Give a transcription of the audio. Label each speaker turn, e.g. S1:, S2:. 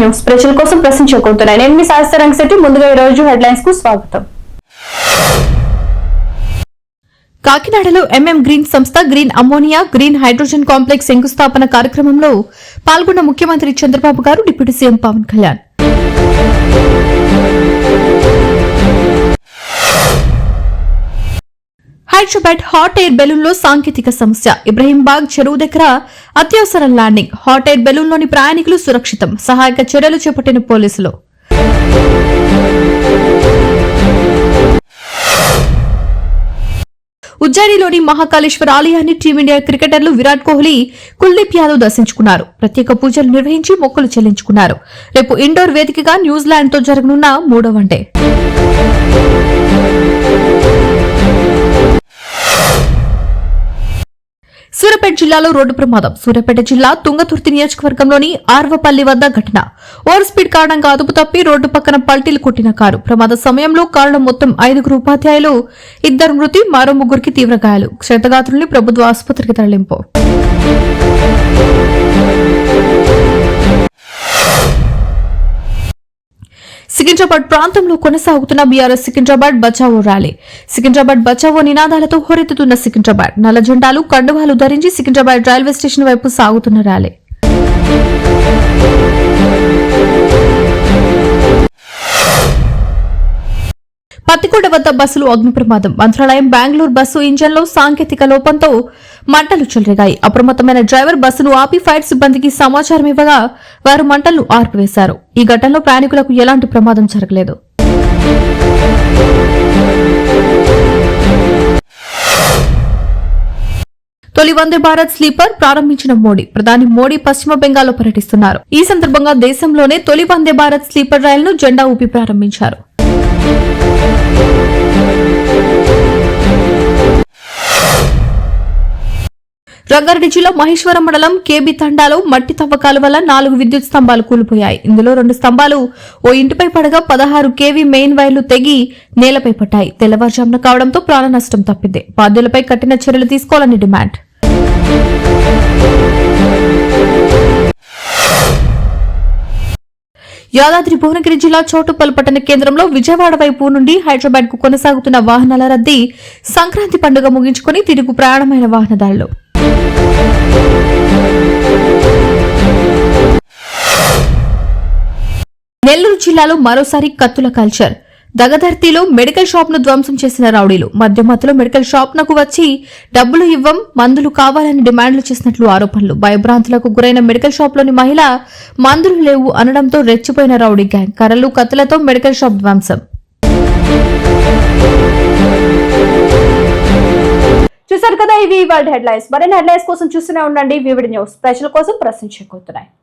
S1: News ప్రజల కోసం ప్రశ్నించకూడుతున్నాయి నేను మీ శాస్త్ర రంగశెట్టి. ముందుగా ఈ రోజు హెడ్లైన్స్కు స్వాగతం. కాకినాడలో ఎంఎం గ్రీన్ సంస్థ green ammonia green hydrogen complex శంకుస్థాపన కార్యక్రమంలో పాల్గొన్న ముఖ్యమంత్రి Chandrababu garu deputy CM Pawan Kalyan. Hyderabad hot air బెలూన్లో సాంకేతిక సమస్య. ఇబ్రహీంబాగ్ చెరువు దగ్గర అత్యవసర ల్యాండింగ్. హాట్ ఎయిర్ బెలూన్లోని ప్రయాణికులు సురక్షితం. సహాయక చర్యలు చేపట్టిన పోలీసులు. ఉజ్జయినిలోని మహాకాళేశ్వర ఆలయాన్ని టీమిండియా క్రికెటర్లు విరాట్ కోహ్లీ కుల్దీప్ యాదవ్ దర్శించుకున్నారు. ప్రత్యేక పూజలు నిర్వహించి మొక్కులు చెల్లించుకున్నారు. రేపు ఇండోర్ వేదికగా న్యూజిలాండ్తో జరగనున్న మూడో వన్డే. సూర్యాపేట జిల్లాలో రోడ్డు ప్రమాదం. సూర్యాపేట జిల్లా తుంగతుర్తి నియోజకవర్గంలోని ఆర్వపల్లి వద్ద ఘటన. ఓవర్ స్పీడ్ కారణంగా అదుపు తప్పి రోడ్డు పక్కన పల్టీలు కొట్టిన కారు. ప్రమాద సమయంలో కారులో మొత్తం ఐదుగురు ఉపాధ్యాయులు ఇద్దరు మృతి మరో ముగ్గురికి తీవ్ర గాయాలు. క్షతగాత్రుల్ని ప్రభుత్వ ఆసుపత్రికి తరలింపు. సికింద్రాబాద్ ప్రాంతంలో కొనసాగుతున్న బీఆర్ఎస్ సికింద్రాబాద్ బచావో ర్యాలీ. సికింద్రాబాద్ బచావో నినాదాలతో హోరెత్తుతున్న సికింద్రాబాద్. నల్ల జెండాలు కండువాలు ధరించి సికింద్రాబాద్ రైల్వే స్టేషన్ వైపు సాగుతున్న ర్యాలీ. పత్తికొండ వద్ద బస్సులు అగ్ని ప్రమాదం మంత్రాలయం బెంగళూరు బస్సు ఇంజన్లో సాంకేతిక లోపంతో మంటలు చెలరేగాయి. అప్రమత్తమైన డ్రైవర్ బస్సును ఆపి ఫైర్ సిబ్బందికి సమాచారం ఇవ్వగా వారు మంటలను ఆర్పివేశారు. ఈ ఘటనలో ప్రయాణికులకు ఎలాంటి ప్రమాదం జరగలేదు. తొలి వందే భారత్ స్లీపర్ ప్రారంభించిన మోడీ. ప్రధాని మోడీ పశ్చిమ బెంగాల్లో పర్యటిస్తున్నారు. ఈ సందర్భంగా దేశంలోనే తొలి వందే భారత్ స్లీపర్ రైలును జెండా ఊపి ప్రారంభించారు. రంగారెడ్డి జిల్లా మహేశ్వరం మండలం కేబి తండాలో మట్టి తవ్వకాల వల్ల నాలుగు విద్యుత్ స్తంభాలు కూలిపోయాయి. ఇందులో రెండు స్తంభాలు ఓ ఇంటిపై పడగా పదహారు కేవీ మెయిన్ వైర్లు తెగి నేలపై పట్టాయి తెల్లవారుజామున కావడంతో ప్రాణ నష్టం తప్పింది. బాధ్యులపై కఠిన చర్యలు తీసుకోవాలని డిమాండ్. యాదాద్రి భువనగిరి జిల్లా చోటుపల్ పట్టణ కేంద్రంలో విజయవాడ వైపు నుండి హైదరాబాద్కు కొనసాగుతున్న వాహనాల రద్దీ సంక్రాంతి పండుగ ముగించుకుని తిరుగు ప్రయాణమైన వాహనదారులు. జిల్లాలో మరోసారి కత్తుల కల్చర్. దగధర్తిలో మెడికల్ షాప్ను ధ్వంసం చేసిన రౌడీలు మధ్యమత్తులో మెడికల్ షాప్ నకు వచ్చి డబ్బులు ఇవ్వం మందులు కావాలని డిమాండ్లు చేసినట్లు ఆరోపణలు. భయభ్రాంతులకు గురైన మెడికల్ షాప్లోని మహిళ మందులు లేవు అనడంతో రెచ్చిపోయిన రౌడీ గ్యాంగ్. కర్రలు కత్తులతో మెడికల్ షాప్ ధ్వంసం. చూసారు కదా ఇవి వాళ్ళ హెడ్లైన్స్. మరిన్ని హెడ్లైన్స్ కోసం చూస్తూనే ఉండండి. VVD news. ప్రజల కోసం ప్రశ్నించకపోతున్నాయి